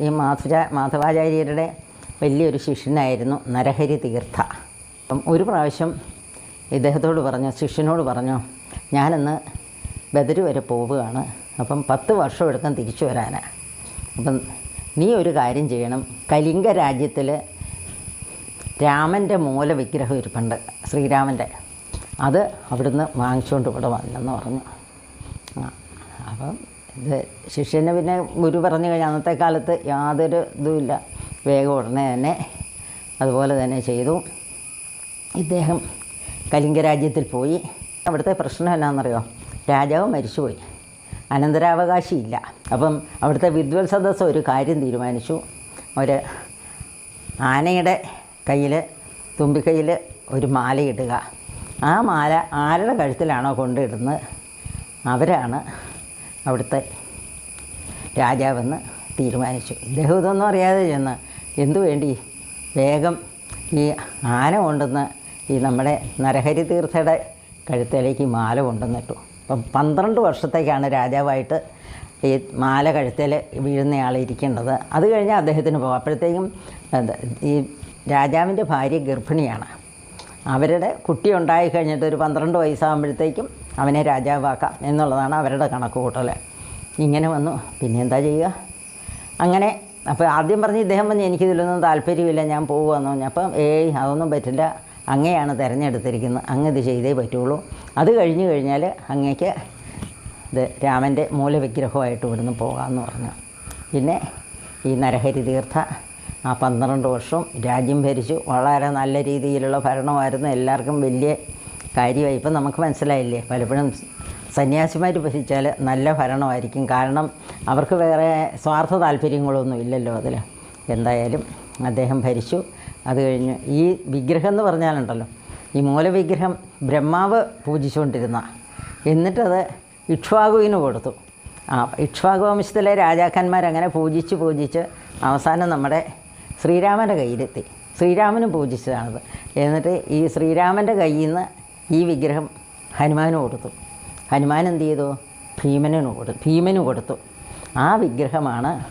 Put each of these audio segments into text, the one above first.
ഈ മാധുര മാധവാചാര്യരുടെ വലിയൊരു ശിഷ്യനായിരുന്നു നരഹരി തീർത്ഥ. അപ്പം ഒരു പ്രാവശ്യം ഇദ്ദേഹത്തോട് പറഞ്ഞു ശിഷ്യനോട് പറഞ്ഞു ഞാനിന്ന് ബദരി വരെ പോവുകയാണ്. അപ്പം പത്ത് വർഷം എടുക്കാൻ തിരിച്ചു വരാനാ. അപ്പം നീ ഒരു കാര്യം ചെയ്യണം. കലിംഗ രാജ്യത്തിൽ രാമന്റെ മൂലവിഗ്രഹം ഇരിപ്പുണ്ട് ശ്രീരാമന്റെ അത് അവിടുന്ന് വാങ്ങിച്ചുകൊണ്ട് ഇവിടെ വന്നെന്ന് പറഞ്ഞു. അപ്പം ഇത് ശിഷ്യന് പിന്നെ ഗുരു പറഞ്ഞു കഴിഞ്ഞാൽ അന്നത്തെ കാലത്ത് യാതൊരു ഇതുമില്ല. വേഗം ഉടനെ തന്നെ അതുപോലെ തന്നെ ചെയ്തു. ഇദ്ദേഹം കലിംഗ രാജ്യത്തിൽ പോയി. അവിടുത്തെ പ്രശ്നം എന്നാണെന്നറിയോ? രാജാവ് മരിച്ചുപോയി. അനന്തരാവകാശി ഇല്ല അപ്പം അവിടുത്തെ വിദ്വൽ സദസ്സ് ഒരു കാര്യം തീരുമാനിച്ചു. ഒരു ആനയുടെ കയ്യിൽ തുമ്പിക്കൈയിൽ ഒരു മാലയിടുക ആ മാല ആരുടെ കഴുത്തിലാണോ കൊണ്ടിടുന്നത്? അവരാണ്. അവിടുത്തെ രാജാവെന്ന് തീരുമാനിച്ചു. ഇദ്ദേഹം ഇതൊന്നും അറിയാതെ ചെന്ന് എന്തു വേണ്ടി? വേഗം ഈ ആന കൊണ്ടുവന്ന് ഈ നമ്മുടെ നരഹരി തീർത്ഥയുടെ കഴുത്തേലേക്ക് മാല കൊണ്ടുവന്നിട്ടു അപ്പം പന്ത്രണ്ട് വർഷത്തേക്കാണ് രാജാവായിട്ട് ഈ മാല കഴുത്തിൽ വീഴുന്നയാൾ ഇരിക്കേണ്ടത്. അത് കഴിഞ്ഞാൽ അദ്ദേഹത്തിന് പോകാം അപ്പോഴത്തേക്കും ഈ രാജാവിന്റെ ഭാര്യ ഗർഭിണിയാണ്. അവരുടെ കുട്ടി ഉണ്ടായി കഴിഞ്ഞിട്ട് ഒരു പന്ത്രണ്ട് വയസ്സാകുമ്പോഴത്തേക്കും അവനെ രാജാവാക്കാം എന്നുള്ളതാണ് അവരുടെ കണക്ക് കൂട്ടൽ. ഇങ്ങനെ വന്നു. പിന്നെ എന്താ ചെയ്യുക? അങ്ങനെ അപ്പോൾ ആദ്യം പറഞ്ഞ് ഇദ്ദേഹം പറഞ്ഞ് എനിക്കിതിലൊന്നും താല്പര്യമില്ല ഞാൻ പോകുമെന്ന് പറഞ്ഞു. അപ്പം ഏയ് അതൊന്നും പറ്റില്ല. അങ്ങയാണ് തിരഞ്ഞെടുത്തിരിക്കുന്നത്. അങ്ങ് ഇത് ചെയ്തേ പറ്റുള്ളൂ. അത് കഴിഞ്ഞ് കഴിഞ്ഞാൽ അങ്ങേക്ക് ഇത് രാമന്റെ മൂലവിഗ്രഹമായിട്ട് ഇവിടുന്ന് പോകാമെന്ന് പറഞ്ഞു. പിന്നെ ഈ നരഹരി തീർത്ഥ ആ പന്ത്രണ്ട് വർഷം രാജ്യം ഭരിച്ചു വളരെ നല്ല രീതിയിലുള്ള ഭരണമായിരുന്നു. എല്ലാവർക്കും വലിയ കാര്യമായി. ഇപ്പം നമുക്ക് മനസ്സിലായില്ലേ? പലപ്പോഴും സന്യാസിമാർ ഭരിച്ചാൽ നല്ല ഭരണമായിരിക്കും. കാരണം അവർക്ക് വേറെ സ്വാർത്ഥ താല്പര്യങ്ങളൊന്നും ഇല്ലല്ലോ അതിൽ എന്തായാലും അദ്ദേഹം ഭരിച്ചു. അത് കഴിഞ്ഞ് ഈ വിഗ്രഹം എന്ന് പറഞ്ഞാലുണ്ടല്ലോ ഈ മൂലവിഗ്രഹം ബ്രഹ്മാവ് പൂജിച്ചുകൊണ്ടിരുന്ന എന്നിട്ടത് ഇക്ഷ്വാകുവിന് കൊടുത്തു. ആ ഇക്ഷ്വാകു വംശത്തിലെ രാജാക്കന്മാരങ്ങനെ പൂജിച്ച് പൂജിച്ച് അവസാനം നമ്മുടെ ശ്രീരാമന്റെ കയ്യിലെത്തി. ശ്രീരാമനും പൂജിച്ചതാണത്. എന്നിട്ട് ഈ ശ്രീരാമന്റെ കയ്യിൽ നിന്ന് ഈ വിഗ്രഹം ഹനുമാന് കൊടുത്തു. ഹനുമാൻ എന്ത് ചെയ്തു? ഭീമനു കൊടുത്തു. ഭീമന് കൊടുത്തു. ആ വിഗ്രഹമാണ്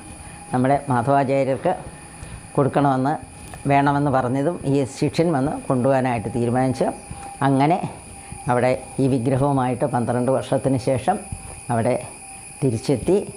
നമ്മുടെ മാധവാചാര്യർക്ക് കൊടുക്കണമെന്ന് വേണമെന്ന് പറഞ്ഞതും ഈ ശിക്ഷൻ വന്ന് കൊണ്ടുപോകാനായിട്ട് തീരുമാനിച്ചു അങ്ങനെ അവിടെ ഈ വിഗ്രഹവുമായിട്ട് പന്ത്രണ്ട് വർഷത്തിന് ശേഷം അവിടെ തിരിച്ചെത്തി.